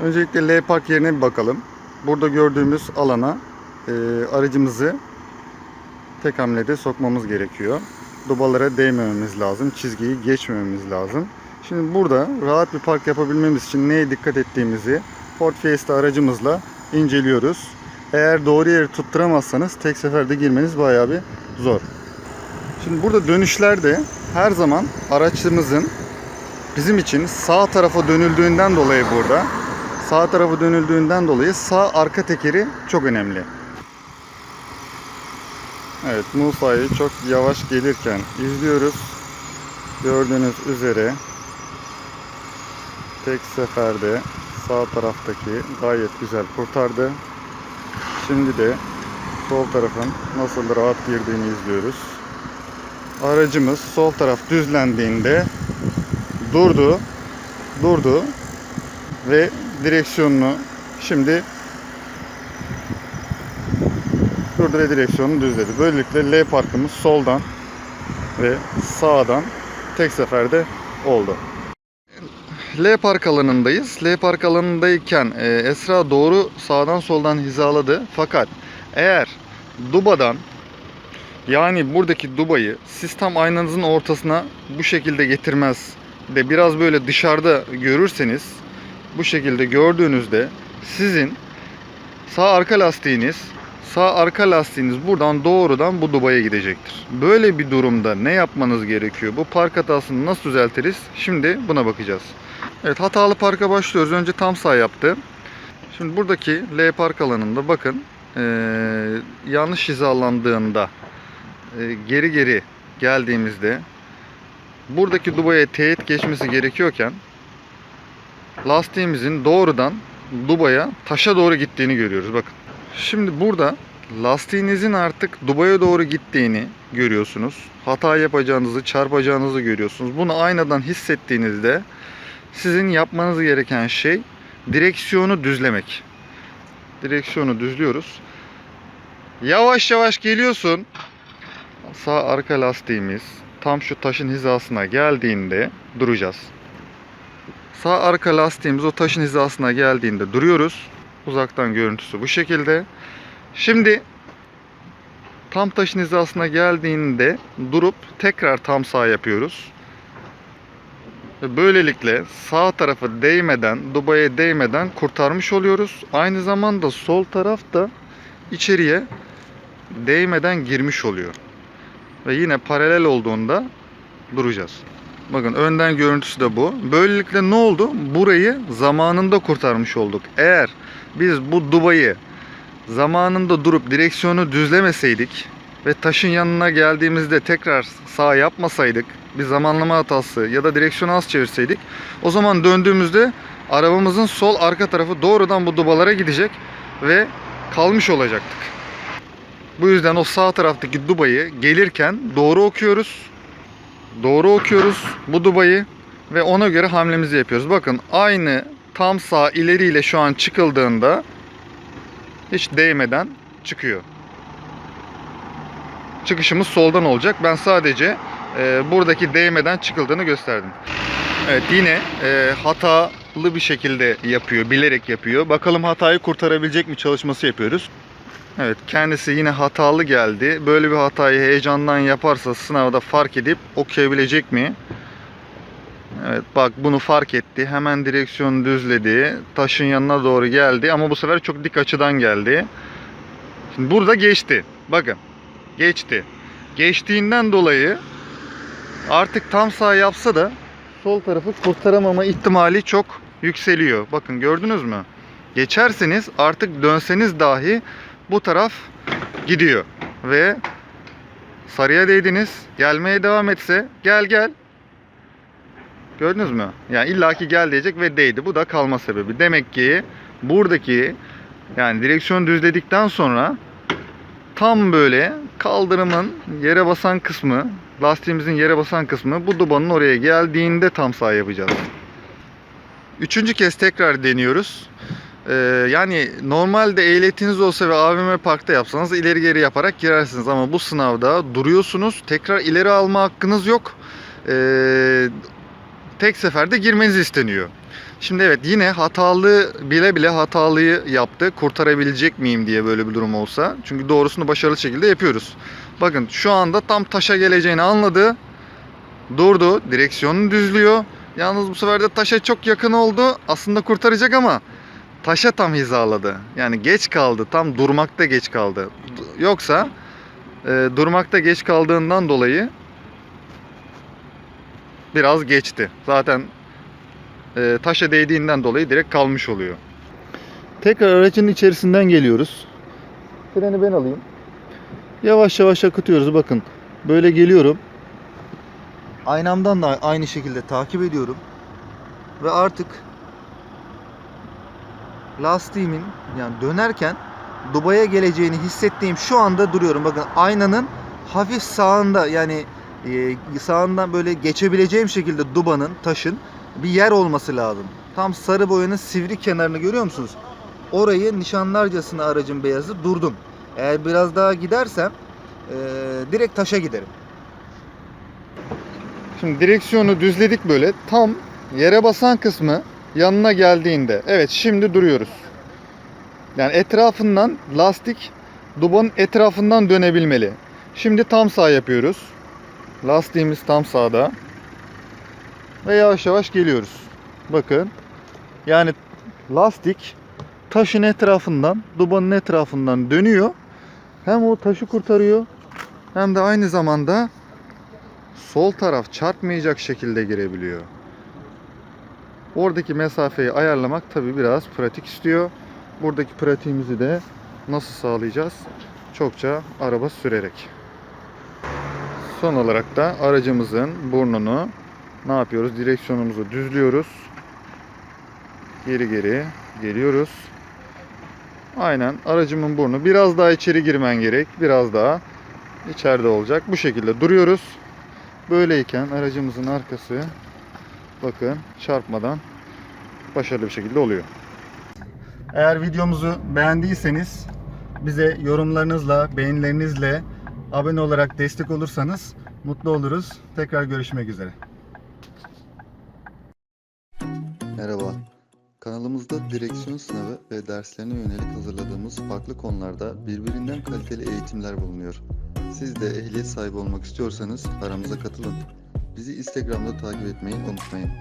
Öncelikle L park yerine bir bakalım. Burada gördüğümüz alana e, aracımızı tek hamlede sokmamız gerekiyor. Dubalara değmememiz lazım. Çizgiyi geçmememiz lazım. Şimdi burada rahat bir park yapabilmemiz için neye dikkat ettiğimizi Ford Fiesta aracımızla inceliyoruz. Eğer doğru yeri tutturamazsanız tek seferde girmeniz bayağı bir zor. Şimdi burada dönüşlerde her zaman araçımızın bizim için sağ tarafa dönüldüğünden dolayı burada sağ tarafa dönüldüğünden dolayı sağ arka tekeri çok önemli. Evet Musa'yı çok yavaş gelirken izliyoruz. Gördüğünüz üzere tek seferde sağ taraftaki gayet güzel kurtardı. Şimdi de sol tarafın nasıl rahat girdiğini izliyoruz. Aracımız sol taraf düzlendiğinde durdu. Durdu ve direksiyonunu şimdi durdu ve direksiyonunu düzledi. Böylelikle L parkımız soldan ve sağdan tek seferde oldu. L park alanındayız. L park alanındayken e, Esra doğru sağdan soldan hizaladı. Fakat eğer Duba'dan yani buradaki Duba'yı siz tam aynanızın ortasına bu şekilde getirmez de biraz böyle dışarıda görürseniz bu şekilde gördüğünüzde sizin sağ arka lastiğiniz sağ arka lastiğiniz buradan doğrudan bu Duba'ya gidecektir. Böyle bir durumda ne yapmanız gerekiyor? Bu park hatasını nasıl düzeltiriz? Şimdi buna bakacağız. Evet hatalı parka başlıyoruz. Önce tam sağ yaptı. Şimdi buradaki L park alanında bakın eee, yanlış hizalandığında e, geri geri geldiğimizde buradaki dubaya teyit geçmesi gerekiyorken lastiğimizin doğrudan dubaya taşa doğru gittiğini görüyoruz. Bakın. Şimdi burada lastiğinizin artık dubaya doğru gittiğini görüyorsunuz. Hata yapacağınızı, çarpacağınızı görüyorsunuz. Bunu aynadan hissettiğinizde sizin yapmanız gereken şey direksiyonu düzlemek. Direksiyonu düzlüyoruz. Yavaş yavaş geliyorsun sağ arka lastiğimiz tam şu taşın hizasına geldiğinde duracağız. Sağ arka lastiğimiz o taşın hizasına geldiğinde duruyoruz. Uzaktan görüntüsü bu şekilde. Şimdi tam taşın hizasına geldiğinde durup tekrar tam sağ yapıyoruz. Böylelikle sağ tarafı değmeden, dubaya değmeden kurtarmış oluyoruz. Aynı zamanda sol taraf da içeriye değmeden girmiş oluyor ve yine paralel olduğunda duracağız. Bakın önden görüntüsü de bu. Böylelikle ne oldu? Burayı zamanında kurtarmış olduk. Eğer biz bu dubayı zamanında durup direksiyonu düzlemeseydik ve taşın yanına geldiğimizde tekrar sağ yapmasaydık bir zamanlama hatası ya da direksiyonu az çevirseydik o zaman döndüğümüzde arabamızın sol arka tarafı doğrudan bu dubalara gidecek ve kalmış olacaktık. Bu yüzden o sağ taraftaki dubayı gelirken doğru okuyoruz. Doğru okuyoruz bu dubayı ve ona göre hamlemizi yapıyoruz. Bakın aynı tam sağ ileriyle şu an çıkıldığında hiç değmeden çıkıyor. Çıkışımız soldan olacak. Ben sadece e, buradaki değmeden çıkıldığını gösterdim. Evet yine e, hatalı bir şekilde yapıyor, bilerek yapıyor. Bakalım hatayı kurtarabilecek mi çalışması yapıyoruz. Evet kendisi yine hatalı geldi. Böyle bir hatayı heyecandan yaparsa sınavda fark edip okuyabilecek mi? Evet bak bunu fark etti. Hemen direksiyonu düzledi. Taşın yanına doğru geldi ama bu sefer çok dik açıdan geldi. Şimdi burada geçti. Bakın geçti. Geçtiğinden dolayı artık tam sağ yapsa da sol tarafı kurtaramama ihtimali çok yükseliyor. Bakın gördünüz mü? Geçerseniz artık dönseniz dahi bu taraf gidiyor ve sarıya değdiniz. Gelmeye devam etse gel gel. Gördünüz mü? Yani illaki gel diyecek ve değdi. Bu da kalma sebebi. Demek ki buradaki yani direksiyon düzledikten sonra tam böyle kaldırımın yere basan kısmı, lastiğimizin yere basan kısmı bu dubanın oraya geldiğinde tam sağ yapacağız. Üçüncü kez tekrar deniyoruz. Ee, yani normalde ehliyetiniz olsa ve AVM parkta yapsanız ileri geri yaparak girersiniz ama bu sınavda duruyorsunuz. Tekrar ileri alma hakkınız yok. Ee, tek seferde girmeniz isteniyor. Şimdi evet yine hatalı bile bile hatalıyı yaptı. Kurtarabilecek miyim diye böyle bir durum olsa. Çünkü doğrusunu başarılı şekilde yapıyoruz. Bakın şu anda tam taşa geleceğini anladı. Durdu. Direksiyonunu düzlüyor. Yalnız bu sefer de taşa çok yakın oldu. Aslında kurtaracak ama taşa tam hizaladı. Yani geç kaldı. Tam durmakta geç kaldı. Yoksa e, durmakta geç kaldığından dolayı biraz geçti. Zaten e, taşa değdiğinden dolayı direkt kalmış oluyor. Tekrar aracın içerisinden geliyoruz. Freni ben alayım. Yavaş yavaş akıtıyoruz bakın. Böyle geliyorum. Aynamdan da aynı şekilde takip ediyorum. Ve artık lastiğimin yani dönerken Dubai'ye geleceğini hissettiğim şu anda duruyorum. Bakın aynanın hafif sağında yani e, sağından böyle geçebileceğim şekilde Duba'nın, taşın bir yer olması lazım. Tam sarı boyanın sivri kenarını görüyor musunuz? Orayı nişanlarcasına aracın beyazı durdum. Eğer biraz daha gidersem e, direkt taşa giderim. Şimdi direksiyonu düzledik böyle. Tam yere basan kısmı yanına geldiğinde. Evet şimdi duruyoruz. Yani etrafından lastik dubanın etrafından dönebilmeli. Şimdi tam sağ yapıyoruz. Lastiğimiz tam sağda. Ve yavaş yavaş geliyoruz. Bakın. Yani lastik taşın etrafından, dubanın etrafından dönüyor. Hem o taşı kurtarıyor hem de aynı zamanda sol taraf çarpmayacak şekilde girebiliyor. Oradaki mesafeyi ayarlamak tabi biraz pratik istiyor. Buradaki pratiğimizi de nasıl sağlayacağız? Çokça araba sürerek. Son olarak da aracımızın burnunu ne yapıyoruz? Direksiyonumuzu düzlüyoruz. Geri geri geliyoruz. Aynen aracımın burnu biraz daha içeri girmen gerek. Biraz daha içeride olacak. Bu şekilde duruyoruz. Böyleyken aracımızın arkası bakın çarpmadan başarılı bir şekilde oluyor. Eğer videomuzu beğendiyseniz bize yorumlarınızla, beğenilerinizle abone olarak destek olursanız mutlu oluruz. Tekrar görüşmek üzere. Merhaba. Kanalımızda direksiyon sınavı ve derslerine yönelik hazırladığımız farklı konularda birbirinden kaliteli eğitimler bulunuyor. Siz de ehliyet sahibi olmak istiyorsanız aramıza katılın. Bizi Instagram'da takip etmeyi unutmayın.